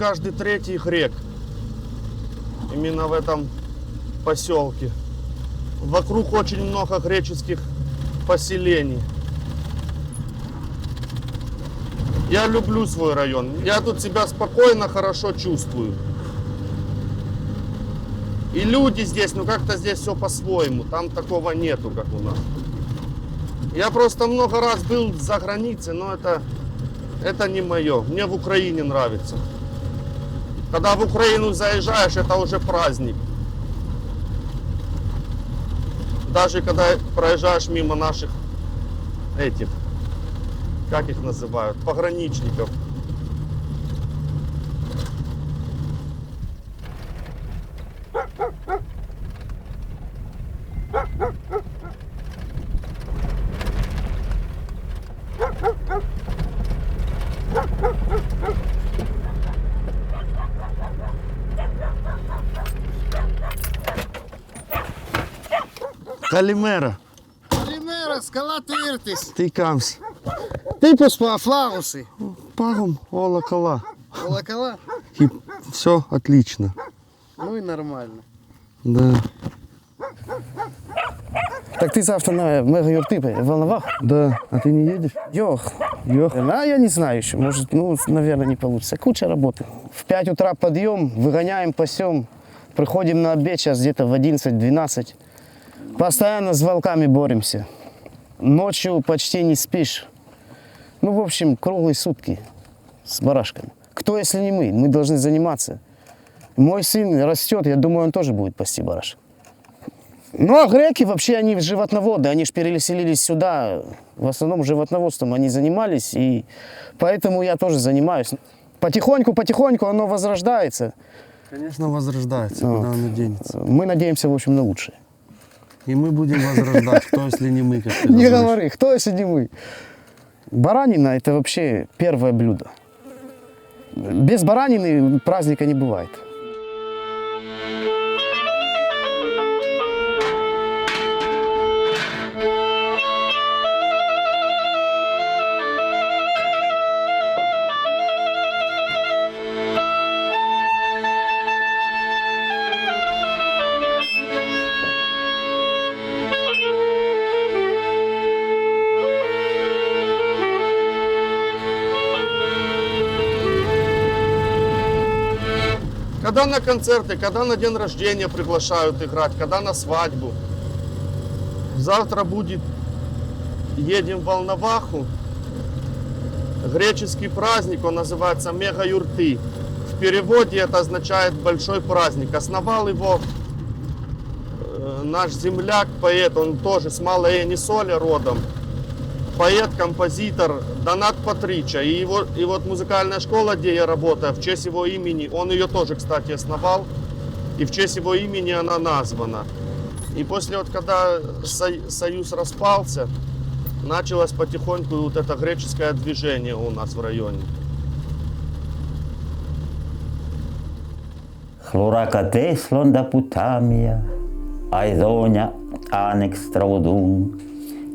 каждый третий грек. Именно в этом поселке. Вокруг очень много греческих поселений. Я люблю свой район. Я тут себя спокойно, хорошо чувствую. И люди здесь, ну как-то здесь все по-своему. Там такого нету, как у нас. Я просто много раз был за границей, но это, это не мое. Мне в Украине нравится. Когда в Украину заезжаешь, это уже праздник. Даже когда проезжаешь мимо наших этих, как их называют, пограничников. Калімера. Калімера, скала тиртись. Ти камс. Ти поспа флагуси. Пагом колокола. Колокола? И все отлично. Ну і нормально. Да. Так ты завтра на мега-юрты в Волновах? Да. А ты не едешь? Йох. Йох. А я не знаю еще. Может, ну, наверное, не получится. Куча работы. В 5 утра подъем, выгоняем, посем, Приходим на обед сейчас где-то в 11-12. Постоянно с волками боремся. Ночью почти не спишь. Ну, в общем, круглые сутки с барашками. Кто, если не мы? Мы должны заниматься. Мой сын растет, я думаю, он тоже будет пасти барашек. Ну, а греки вообще, они животноводы, они же переселились сюда, в основном животноводством они занимались, и поэтому я тоже занимаюсь. Потихоньку, потихоньку оно возрождается. Конечно, возрождается, Вот. куда оно денется. Мы надеемся, в общем, на лучшее. И мы будем возрождать, кто, если не мы, как ты Не говори, кто если не мы? Баранина – это вообще первое блюдо. Без баранины праздника не бывает. Когда на концерты, когда на день рождения приглашают играть, когда на свадьбу. Завтра будет, едем в Волноваху. Греческий праздник, он называется Мега Юрты. В переводе это означает большой праздник. Основал его э, наш земляк, поэт, он тоже с Малой Энисоли родом поэт, композитор Донат Патрича. И, его, и вот музыкальная школа, где я работаю, в честь его имени, он ее тоже, кстати, основал, и в честь его имени она названа. И после вот, когда союз распался, началось потихоньку вот это греческое движение у нас в районе. Хлуракатей слондапутамия, айзоня анекстраудум,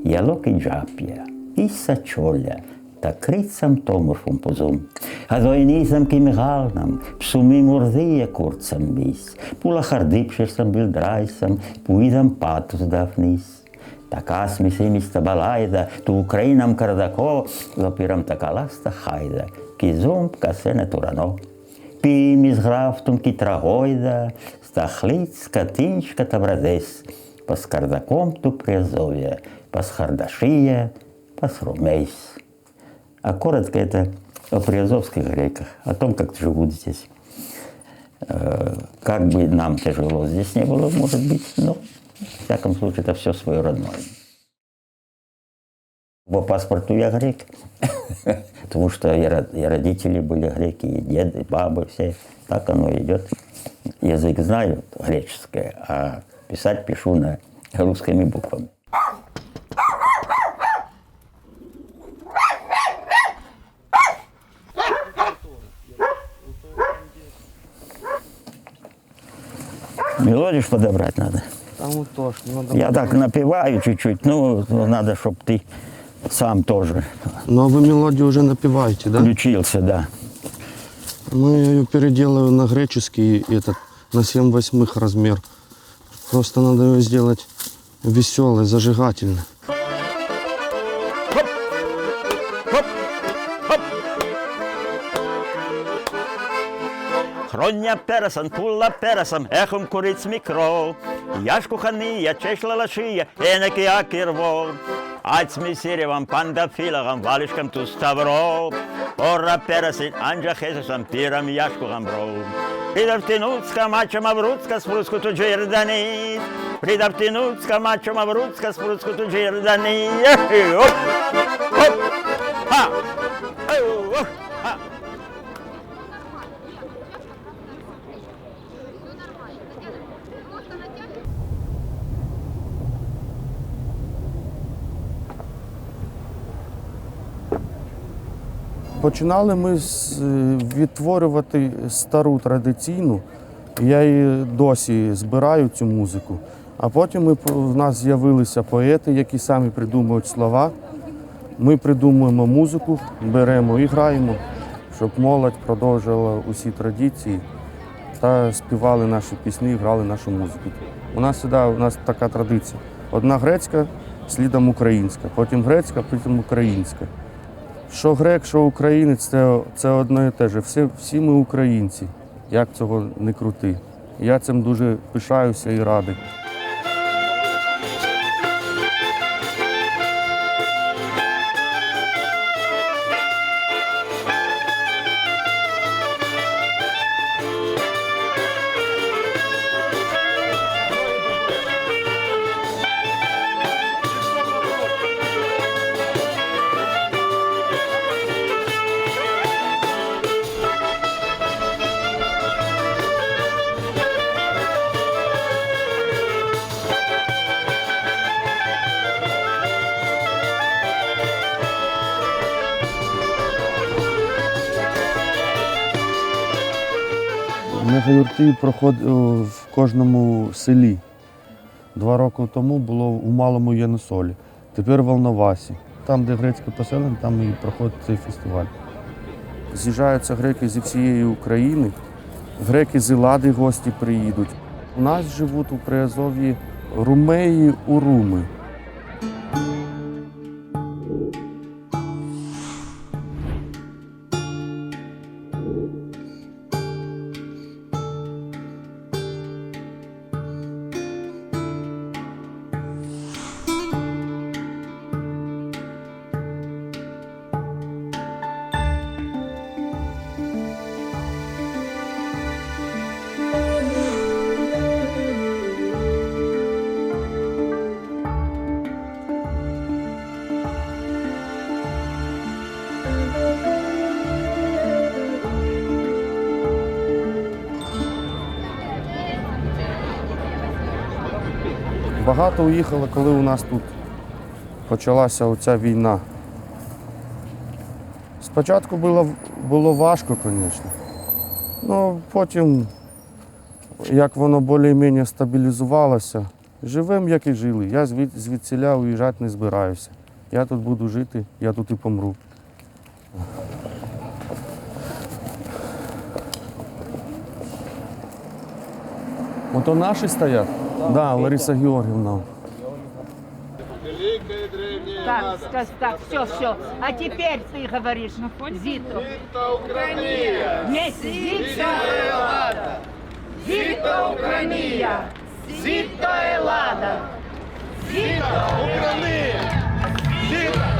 ялок и джапия – Ісачоля та крицам томорфом позум. Азоїнізам кімігалнам, псумим урзія курцам міс, пулахардипшесам білдрайсам, пуїдам патус давніс. Така смісиміста балайда, ту Українам кардако, лопірам така ласта хайда, кізум касене турано. Пім із графтом кітрагойда, стахлиць, катинчка та бразес, паскардаком ту прязов'я, пасхардашія, Схардашия, по Срумейс. А коротко это о приазовских греках, о том, как живут здесь. Э, Как бы нам тяжело здесь не было, может быть, но в всяком случае это все свое родное. По паспорту я грек, потому что и родители были греки, и деды, и бабы все. Так оно идет. Язык знаю греческое, а писать пишу на русскими буквами. Мелодию ж подобрать надо. Там вот тоже. Я так напеваю чуть-чуть, ну, надо, чтобы ты сам тоже Но вы мелодию уже напеваете, да? включился, да. Ну, я ее переделаю на греческий этот, на 7 восьмых размер. Просто надо ее сделать веселой, зажигательной. Хроня перасан, пула перасан, ехом куриць мікро. Я ж куханія, чешла лашия, енек я кірво. Ац ми сіревам, панда філагам, валішкам ту ставро. Ора перасин, анджа хесасам, пірам яшку гамбро. Придаптинуцька, мачо мавруцька, спруску ту джирдані. Придаптинуцька, мачо мавруцька, спруску ту джирдані. Оп! Оп! Ха! Починали ми е, відтворювати стару традиційну. Я і досі збираю цю музику. А потім ми, в нас з'явилися поети, які самі придумують слова. Ми придумуємо музику, беремо і граємо, щоб молодь продовжувала усі традиції та співали наші пісні, грали нашу музику. У нас сюди у нас така традиція. Одна грецька, слідом українська, потім грецька, потім українська. Що грек, що українець, це, це одне і те ж. Всі, всі ми українці. Як цього не крути. Я цим дуже пишаюся і радий. Мегаюрти проходив в кожному селі. Два роки тому було у Малому Янусолі, тепер в Волновасі. Там, де грецьке поселення, там і проходить цей фестиваль. З'їжджаються греки зі всієї України, греки з Ілади гості приїдуть. У нас живуть у Приазов'ї румеї уруми. Багато уїхало, коли у нас тут почалася оця війна. Спочатку було, було важко, звісно. Ну, потім, як воно більш-менш стабілізувалося, живемо, як і жили. Я звід, звідсіля уїжджати не збираюся. Я тут буду жити, я тут і помру. Ото наші стоять? Да, Лариса Георгиевна. Так, сказ- так, все, все. А теперь ты говоришь, ну, Зито. Вита Украина! Вместе, Зито. Елада! Зито Украина! Зито Элада! Вита Украина! Вита